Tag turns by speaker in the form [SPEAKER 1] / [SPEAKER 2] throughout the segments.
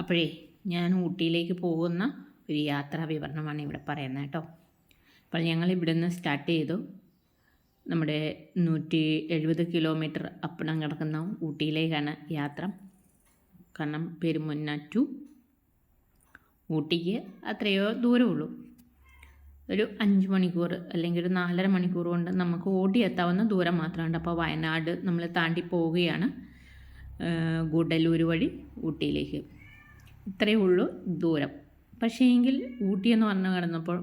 [SPEAKER 1] അപ്പോഴേ ഞാൻ ഊട്ടിയിലേക്ക് പോകുന്ന ഒരു യാത്രാ വിവരണമാണ് ഇവിടെ പറയുന്നത് കേട്ടോ. അപ്പോൾ ഞങ്ങൾ ഇവിടെ നിന്ന് സ്റ്റാർട്ട് ചെയ്തു. നമ്മുടെ നൂറ്റി എഴുപത് കിലോമീറ്റർ അപ്പണം കിടക്കുന്ന ഊട്ടിയിലേക്കാണ് യാത്ര. കാരണം പെരുമുന്ന ടു ഊട്ടിക്ക് അത്രയോ ദൂരമുള്ളൂ ഒരു അഞ്ച് മണിക്കൂർ അല്ലെങ്കിൽ ഒരു നാലര മണിക്കൂർ കൊണ്ട് നമുക്ക് ഓടി എത്താവുന്ന ദൂരം മാത്രമുണ്ട്. അപ്പോൾ വയനാട് നമ്മൾ താണ്ടി പോവുകയാണ് ഗുഡലൂർ വഴി ഊട്ടിയിലേക്ക്. ഇത്രയേ ഉള്ളൂ ദൂരം. പക്ഷേ എങ്കിൽ ഊട്ടി എന്ന് പറഞ്ഞു കിടന്നപ്പോൾ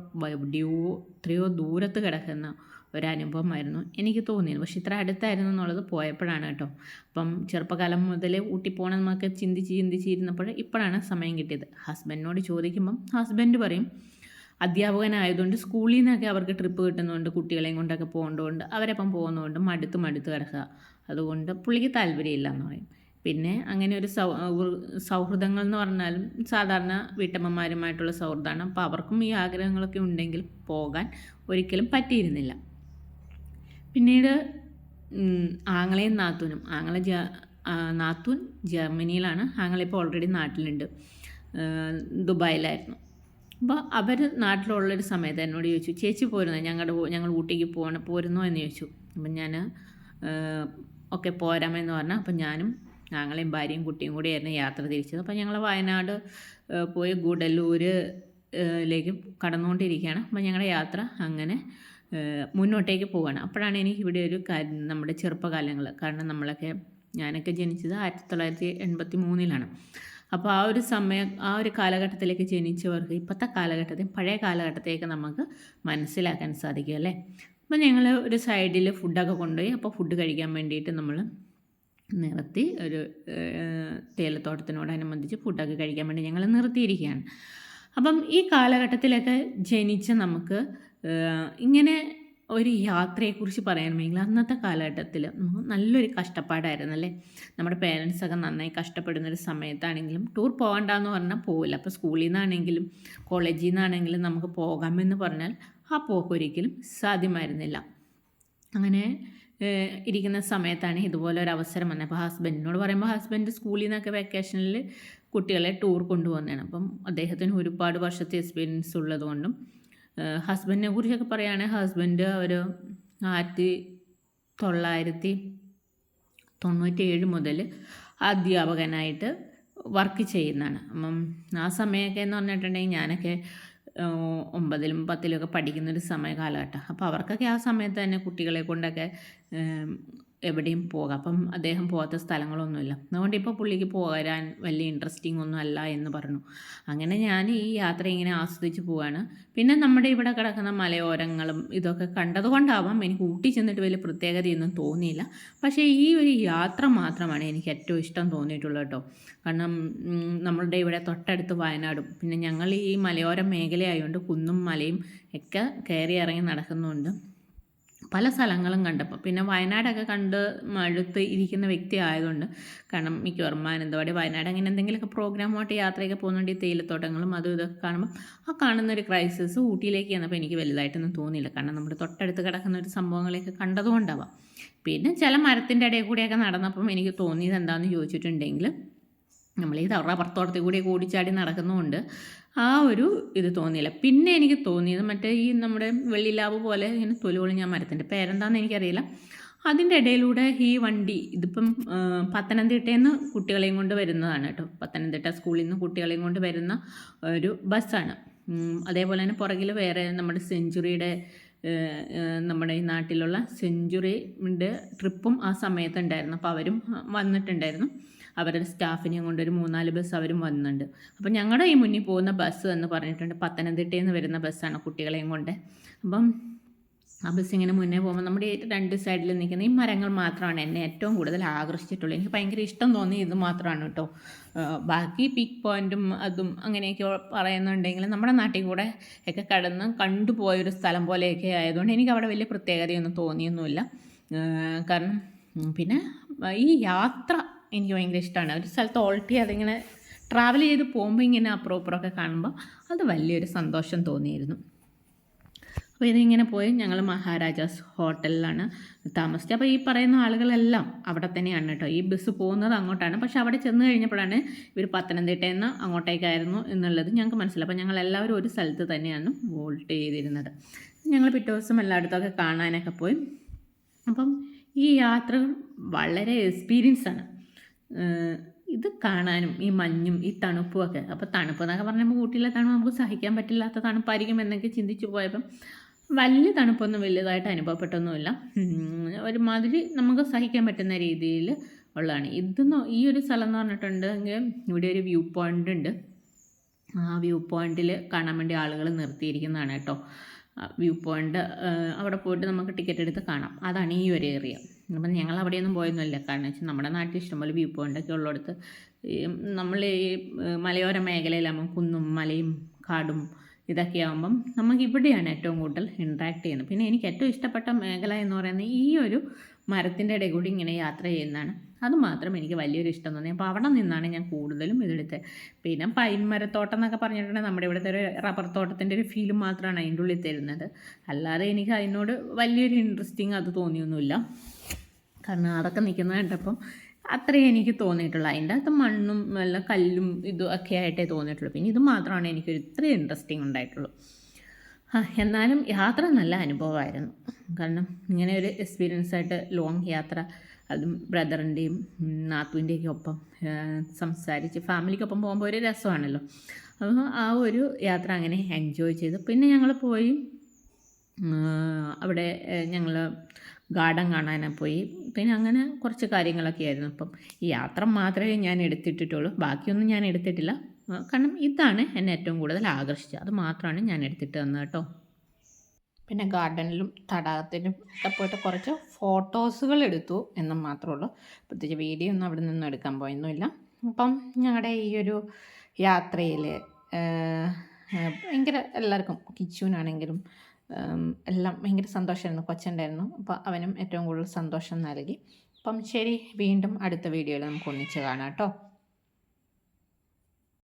[SPEAKER 1] ഡ്യൂ എത്രയോ ദൂരത്ത് കിടക്കുന്ന ഒരനുഭവമായിരുന്നു എനിക്ക് തോന്നിയത്. പക്ഷേ ഇത്ര അടുത്തായിരുന്നു എന്നുള്ളത് പോയപ്പോഴാണ് കേട്ടോ. അപ്പം ചെറുപ്പകാലം മുതൽ ഊട്ടി പോകണം എന്നൊക്കെ ചിന്തിച്ച് ചിന്തിച്ചിരുന്നപ്പോൾ ഇപ്പോഴാണ് സമയം കിട്ടിയത്. ഹസ്ബൻഡിനോട് ചോദിക്കുമ്പം ഹസ്ബൻഡ് പറയും അധ്യാപകനായതുകൊണ്ട് സ്കൂളിൽ നിന്നൊക്കെ അവർക്ക് ട്രിപ്പ് കിട്ടുന്നതുകൊണ്ട് കുട്ടികളെയും കൊണ്ടൊക്കെ പോകേണ്ടതുകൊണ്ട് അവരപ്പം പോകുന്നതുകൊണ്ട് മടുത്ത് മടുത്ത് കിടക്കുക. അതുകൊണ്ട് പുള്ളിക്ക് താല്പര്യമില്ല എന്ന് പറയും. പിന്നെ അങ്ങനെ ഒരു സൗ സൗഹൃദങ്ങൾ എന്ന് പറഞ്ഞാലും സാധാരണ വീട്ടമ്മമാരുമായിട്ടുള്ള സൗഹൃദമാണ്. അപ്പോൾ അവർക്കും ഈ ആഗ്രഹങ്ങളൊക്കെ ഉണ്ടെങ്കിൽ പോകാൻ ഒരിക്കലും പറ്റിയിരുന്നില്ല. പിന്നീട് ആങ്ങളയും നാത്തൂനും ആങ്ങള ജ നാത്തൂൻ ജർമ്മനിയിലാണ്. ആങ്ങളെ ഇപ്പോൾ ഓൾറെഡി നാട്ടിലുണ്ട്. ദുബായിലായിരുന്നു. അപ്പോൾ അവർ നാട്ടിലുള്ളൊരു സമയത്ത് എന്നോട് ചോദിച്ചു ചേച്ചി പോരുന്നോ? ഞങ്ങളുടെ ഞങ്ങൾ ഊട്ടിക്ക് പോകണം പോരുന്നോ? എന്ന് ചോദിച്ചു. അപ്പം ഞാൻ ഒക്കെ പോരാമെന്ന് പറഞ്ഞു. അപ്പം ഞാനും ഞങ്ങളെയും ഭാര്യയും കുട്ടിയും കൂടി കൂടിയായിരുന്നു യാത്ര തിരിച്ചത്. അപ്പം ഞങ്ങൾ വയനാട് പോയി ഗൂഡല്ലൂർ ആ, കടന്നുകൊണ്ടിരിക്കുകയാണ്. അപ്പം ഞങ്ങളുടെ യാത്ര അങ്ങനെ മുന്നോട്ടേക്ക് പോവുകയാണ്. അപ്പോഴാണ് എനിക്ക് ഇവിടെ ഒരു കാര്യം നമ്മുടെ ചെറുപ്പകാലങ്ങൾ കാരണം നമ്മളൊക്കെ ഞാനൊക്കെ ജനിച്ചത് ആയിരത്തി തൊള്ളായിരത്തി എൺപത്തി മൂന്നിലാണ് അപ്പോൾ ആ ഒരു സമയം ആ ഒരു കാലഘട്ടത്തിലേക്ക് ജനിച്ചവർക്ക് ഇപ്പോഴത്തെ കാലഘട്ടത്തിൽ പഴയ കാലഘട്ടത്തേക്ക് നമുക്ക് മനസ്സിലാക്കാൻ സാധിക്കും അല്ലേ? അപ്പോൾ ഞങ്ങൾ ഒരു സൈഡിൽ ഫുഡൊക്കെ കൊണ്ടുപോയി. അപ്പോൾ ഫുഡ് കഴിക്കാൻ വേണ്ടിയിട്ട് നമ്മൾ നിർത്തി ഒരു തേയിലത്തോട്ടത്തിനോടനുബന്ധിച്ച് ഫുഡൊക്കെ കഴിക്കാൻ വേണ്ടി ഞങ്ങൾ നിർത്തിയിരിക്കുകയാണ്. അപ്പം ഈ കാലഘട്ടത്തിലൊക്കെ ജനിച്ച നമുക്ക് ഇങ്ങനെ ഒരു യാത്രയെക്കുറിച്ച് പറയണമെങ്കിൽ അന്നത്തെ കാലഘട്ടത്തിൽ നല്ലൊരു കഷ്ടപ്പാടായിരുന്നു അല്ലേ? നമ്മുടെ പേരൻസൊക്കെ നന്നായി കഷ്ടപ്പെടുന്നൊരു സമയത്താണെങ്കിലും ടൂർ പോകണ്ടെന്ന് പറഞ്ഞാൽ പോവില്ല. അപ്പോൾ സ്കൂളിൽ നിന്നാണെങ്കിലും കോളേജിൽ നിന്നാണെങ്കിലും നമുക്ക് പോകാമെന്ന് പറഞ്ഞാൽ ആ പോക്ക് ഒരിക്കലും സാധ്യമായിരുന്നില്ല. അങ്ങനെ ഇരിക്കുന്ന സമയത്താണ് ഇതുപോലെ ഒരു അവസരം വന്നത്. അപ്പോൾ ഹസ്ബൻഡിനോട് പറയുമ്പോൾ ഹസ്ബൻഡ് സ്കൂളിൽ നിന്നൊക്കെ വെക്കേഷനിൽ കുട്ടികളെ ടൂർ കൊണ്ടുപോകുന്നതാണ് അപ്പം അദ്ദേഹത്തിന് ഒരുപാട് വർഷത്തെ എക്സ്പീരിയൻസ് ഉള്ളതുകൊണ്ടും ഹസ്ബൻഡിനെ കുറിച്ചൊക്കെ പറയുകയാണെങ്കിൽ ഹസ്ബൻഡ് ഒരു ആയിരത്തി തൊള്ളായിരത്തി തൊണ്ണൂറ്റേഴ് മുതൽ അധ്യാപകനായിട്ട് വർക്ക് ചെയ്യുന്നതാണ്. അപ്പം ആ സമയമൊക്കെ എന്ന് പറഞ്ഞിട്ടുണ്ടെങ്കിൽ ഞാനൊക്കെ ഒമ്പതിലും പത്തിലും ഒക്കെ പഠിക്കുന്നൊരു സമയ കാലഘട്ടം അപ്പോൾ അവർക്കൊക്കെ ആ സമയത്ത് തന്നെ കുട്ടികളെ കൊണ്ടൊക്കെ എവിടെയും പോകാം. അപ്പം അദ്ദേഹം പോകാത്ത സ്ഥലങ്ങളൊന്നുമില്ല. അതുകൊണ്ട് ഇപ്പോൾ പുള്ളിക്ക് പോരാൻ വലിയ ഇൻട്രസ്റ്റിംഗ് ഒന്നും അല്ല എന്ന് പറഞ്ഞു. അങ്ങനെ ഞാൻ ഈ യാത്ര ഇങ്ങനെ ആസ്വദിച്ച് പോവാണ്. പിന്നെ നമ്മുടെ ഇവിടെ കിടക്കുന്ന മലയോരങ്ങളും ഇതൊക്കെ കണ്ടതുകൊണ്ടാവാം എനിക്ക് ഊട്ടി ചെന്നിട്ട് വലിയ പ്രത്യേകതയൊന്നും തോന്നിയില്ല. പക്ഷേ ഈ ഒരു യാത്ര മാത്രമാണ് എനിക്ക് ഏറ്റവും ഇഷ്ടം തോന്നിയിട്ടുള്ളത് കേട്ടോ. കാരണം നമ്മളുടെ ഇവിടെ തൊട്ടടുത്ത് വയനാടും. പിന്നെ ഞങ്ങൾ ഈ മലയോര മേഖലയായതുകൊണ്ട് കുന്നും മലയും ഒക്കെ കയറി ഇറങ്ങി നടക്കുന്നുണ്ട്. പല സ്ഥലങ്ങളും കണ്ടപ്പോൾ പിന്നെ വയനാടൊക്കെ കണ്ട് മഴുത്ത് ഇരിക്കുന്ന വ്യക്തി ആയതുകൊണ്ട് കാരണം മിക്കവാറും മാനന്തവാടി വയനാട് അങ്ങനെ എന്തെങ്കിലുമൊക്കെ പ്രോഗ്രാമായിട്ട് യാത്രയൊക്കെ പോകുന്നുണ്ട് ഈ തേയിലത്തോട്ടങ്ങളും അതും ഇതൊക്കെ കാണുമ്പോൾ ആ കാണുന്ന ഒരു ക്രൈസിസ് ഊട്ടിയിലേക്ക് ചെന്നപ്പോൾ എനിക്ക് വലുതായിട്ടൊന്നും തോന്നിയില്ല. കാരണം നമ്മുടെ തൊട്ടടുത്ത് കിടക്കുന്ന ഒരു സംഭവങ്ങളെയൊക്കെ കണ്ടതുകൊണ്ടാവാം. പിന്നെ ചില മരത്തിന്റെ ഇടയിൽ കൂടിയൊക്കെ നടന്നപ്പം എനിക്ക് തോന്നിയത് എന്താണെന്ന് ചോദിച്ചിട്ടുണ്ടെങ്കിൽ നമ്മൾ ഈ റബ്ബർത്തോട്ടത്തിൽ കൂടി ഓടിച്ചാടി നടക്കുന്നതുകൊണ്ട് ആ ഒരു ഇത് തോന്നിയില്ല. പിന്നെ എനിക്ക് തോന്നിയത് മറ്റേ ഈ നമ്മുടെ വെള്ളിലാവ് പോലെ ഇങ്ങനെ തൊലുകൾ ഞാൻ മരത്തിന്റെ പേരെന്താണെന്ന് എനിക്കറിയില്ല. അതിന്റെ ഇടയിലൂടെ ഈ വണ്ടി ഇതിപ്പം പത്തനംതിട്ടയിൽ നിന്ന് കുട്ടികളെയും കൊണ്ട് വരുന്നതാണ് കേട്ടോ. പത്തനംതിട്ട സ്കൂളിൽ നിന്ന് കുട്ടികളെയും കൊണ്ട് വരുന്ന ഒരു ബസ്സാണ്. അതേപോലെ തന്നെ പുറകിൽ വേറെ നമ്മുടെ സെഞ്ചുറിയുടെ നമ്മുടെ ഈ നാട്ടിലുള്ള സെഞ്ചുറിയുടെ ട്രിപ്പും ആ സമയത്ത് ഉണ്ടായിരുന്നു അപ്പോൾ അവരും വന്നിട്ടുണ്ടായിരുന്നു. അവരുടെ സ്റ്റാഫിനെയും കൊണ്ട് ഒരു മൂന്നാൽ ബസ് അവരും വന്നിട്ടുണ്ട് അപ്പം ഞങ്ങളുടെ ഈ മുന്നിൽ പോകുന്ന ബസ് എന്ന് പറഞ്ഞിട്ടുണ്ട് പത്തനംതിട്ടയിൽ നിന്ന് വരുന്ന ബസ്സാണ് കുട്ടികളെയും കൊണ്ട്. അപ്പം ആ ബസ് ഇങ്ങനെ മുന്നേ പോകുമ്പോൾ നമ്മുടെ രണ്ട് സൈഡിൽ നിൽക്കുന്ന ഈ മരങ്ങൾ മാത്രമാണ് എന്നെ ഏറ്റവും കൂടുതൽ ആകർഷിച്ചിട്ടുള്ളത് എനിക്ക് ഭയങ്കര ഇഷ്ടം തോന്നി ഇത് മാത്രമാണ് കേട്ടോ ബാക്കി പിക്ക് പോയിന്റും അതും അങ്ങനെയൊക്കെ പറയുന്നുണ്ടെങ്കിൽ നമ്മുടെ നാട്ടിൽ കൂടെ ഒക്കെ കടന്ന് കണ്ടുപോയൊരു സ്ഥലം പോലെയൊക്കെ ആയതുകൊണ്ട് എനിക്ക് അവിടെ വലിയ പ്രത്യേകതയൊന്നും തോന്നിയൊന്നുമില്ല. കാരണം പിന്നെ ഈ യാത്ര എനിക്ക് ഭയങ്കര ഇഷ്ടമാണ് ഒരു സ്ഥലത്ത് ഓൾട്ടി അതിങ്ങനെ ട്രാവൽ ചെയ്ത് പോകുമ്പോൾ ഇങ്ങനെ അപ്പുറം ഇപ്പുറമൊക്കെ കാണുമ്പോൾ അത് വലിയൊരു സന്തോഷം തോന്നിയിരുന്നു. അപ്പോൾ ഇതിങ്ങനെ പോയി ഞങ്ങൾ മഹാരാജാസ് ഹോട്ടലിലാണ് താമസിച്ചത്. അപ്പോൾ ഈ പറയുന്ന ആളുകളെല്ലാം അവിടെ തന്നെയാണ് കേട്ടോ. ഈ ബസ് പോകുന്നത് അങ്ങോട്ടാണ്. പക്ഷേ അവിടെ ചെന്ന് കഴിഞ്ഞപ്പോഴാണ് ഇവർ പത്തനംതിട്ടയിൽ നിന്ന് അങ്ങോട്ടേക്കായിരുന്നു എന്നുള്ളത് ഞങ്ങൾക്ക് മനസ്സിലായി. അപ്പോൾ ഞങ്ങൾ എല്ലാവരും ഒരു സ്ഥലത്ത് തന്നെയാണ് വോൾട്ട് ചെയ്തിരുന്നത്. ഞങ്ങൾ പിറ്റേ ദിവസം എല്ലായിടത്തൊക്കെ കാണാനൊക്കെ പോയി. അപ്പം ഈ യാത്ര വളരെ എക്സ്പീരിയൻസ് ആണ്. ഇത് കാണാനും ഈ മഞ്ഞും ഈ തണുപ്പും ഒക്കെ അപ്പോൾ തണുപ്പ് എന്നൊക്കെ പറഞ്ഞപ്പോൾ ഊട്ടിയിലെ തണുപ്പ് നമുക്ക് സഹിക്കാൻ പറ്റില്ലാത്ത തണുപ്പായിരിക്കും എന്നൊക്കെ ചിന്തിച്ചു പോയപ്പം വലിയ തണുപ്പൊന്നും വലുതായിട്ട് അനുഭവപ്പെട്ടൊന്നുമില്ല. ഒരു ഒരുമാതിരി നമുക്ക് സഹിക്കാൻ പറ്റുന്ന രീതിയിൽ ഉള്ളതാണ്. ഇതെന്ന് ഈ ഒരു സ്ഥലം എന്ന് പറഞ്ഞിട്ടുണ്ടെങ്കിൽ ഇവിടെ ഒരു വ്യൂ പോയിന്റ് ഉണ്ട്. ആ വ്യൂ പോയിന്റിൽ കാണാൻ വേണ്ടി ആളുകൾ നിർത്തിയിരിക്കുന്നതാണ് കേട്ടോ. വ്യൂ പോയിന്റ് അവിടെ പോയിട്ട് നമുക്ക് ടിക്കറ്റ് എടുത്ത് കാണാം. അതാണ് ഈ ഒരു ഏരിയ അപ്പം ഞങ്ങൾ അവിടെയൊന്നും പോയൊന്നുമില്ല. കാരണം വെച്ചാൽ നമ്മുടെ നാട്ടിൽ ഇഷ്ടംപോലെ വ്യൂ പോയിന്റൊക്കെ ഉള്ളിടത്ത് നമ്മൾ ഈ മലയോര മേഖലയിലാകുമ്പോൾ കുന്നും മലയും കാടും ഇതൊക്കെ ആകുമ്പം നമുക്ക് ഇവിടെയാണ് ഏറ്റവും കൂടുതൽ ഇൻട്രാക്ട് ചെയ്യുന്നത്. പിന്നെ എനിക്ക് ഏറ്റവും ഇഷ്ടപ്പെട്ട മേഖല എന്ന് പറയുന്നത് ഈ ഒരു മരത്തിന്റെ ഇടയിൽ കൂടി ഇങ്ങനെ യാത്ര ചെയ്യുന്നതാണ്. അതുമാത്രം എനിക്ക് വലിയൊരു ഇഷ്ടം തോന്നി. അപ്പോൾ അവിടെ നിന്നാണ് ഞാൻ കൂടുതലും ഇതെടുത്തത്. പിന്നെ പൈൻ മരത്തോട്ടം എന്നൊക്കെ പറഞ്ഞിട്ടുണ്ടെങ്കിൽ നമ്മുടെ ഇവിടുത്തെ ഒരു റബ്ബർ തോട്ടത്തിന്റെ ഒരു ഫീൽ മാത്രമാണ് അതിന്റെ ഉള്ളിൽ തരുന്നത്. അല്ലാതെ എനിക്ക് അതിനോട് വലിയൊരു ഇൻട്രസ്റ്റിങ് അത് തോന്നിയൊന്നുമില്ല. കാരണം അതൊക്കെ നിൽക്കുന്ന അത്രയേ എനിക്ക് തോന്നിയിട്ടുള്ളൂ. അതിന്റെ അകത്ത് മണ്ണും നല്ല കല്ലും ഇതും ഒക്കെ ആയിട്ടേ തോന്നിയിട്ടുള്ളൂ. പിന്നെ ഇത് മാത്രമാണ് എനിക്ക് ഇത്രയും ഇൻട്രസ്റ്റിംഗ് ഉണ്ടായിട്ടുള്ളൂ. എന്നാലും യാത്ര നല്ല അനുഭവമായിരുന്നു. കാരണം ഇങ്ങനെ ഒരു എക്സ്പീരിയൻസ് ആയിട്ട് ലോങ് യാത്ര അതും ബ്രദറിന്റെയും നാത്തുവിന്റെയൊക്കെ ഒപ്പം സംസാരിച്ച് ഫാമിലിക്കൊപ്പം പോകുമ്പോൾ ഒരു രസമാണല്ലോ. അപ്പോൾ ആ ഒരു യാത്ര അങ്ങനെ എൻജോയ് ചെയ്തു. പിന്നെ ഞങ്ങൾ പോയി അവിടെ ഞങ്ങൾ ഗാർഡൻ കാണാനാണ് പോയി. പിന്നെ അങ്ങനെ കുറച്ച് കാര്യങ്ങളൊക്കെ ആയിരുന്നു. അപ്പം ഈ യാത്ര മാത്രമേ ഞാൻ എടുത്തിട്ടിട്ടുള്ളൂ. ബാക്കിയൊന്നും ഞാൻ എടുത്തിട്ടില്ല. കാരണം ഇതാണ് എന്നെ ഏറ്റവും കൂടുതൽ ആകർഷിച്ചത്. അത് മാത്രമാണ് ഞാൻ എടുത്തിട്ട് തന്നത് കേട്ടോ. പിന്നെ ഗാർഡനിലും തടാകത്തിലും ഒക്കെ പോയിട്ട് കുറച്ച് ഫോട്ടോസുകൾ എടുത്തു എന്ന് മാത്രമേ ഉള്ളൂ. പ്രത്യേകിച്ച് വീഡിയോ ഒന്നും അവിടെ നിന്നും എടുക്കാൻ പോയൊന്നുമില്ല. അപ്പം ഞങ്ങളുടെ ഈ ഒരു യാത്രയിൽ ഭയങ്കര എല്ലാവർക്കും കിച്ചുവിനാണെങ്കിലും എല്ലാം ഭയങ്കര സന്തോഷമായിരുന്നു കൊച്ചുണ്ടായിരുന്നു. അപ്പോൾ അവനും ഏറ്റവും കൂടുതൽ സന്തോഷം നൽകി. അപ്പം ശരി വീണ്ടും അടുത്ത വീഡിയോയിൽ നമുക്ക് ഒന്നിച്ച് കാണാം കേട്ടോ.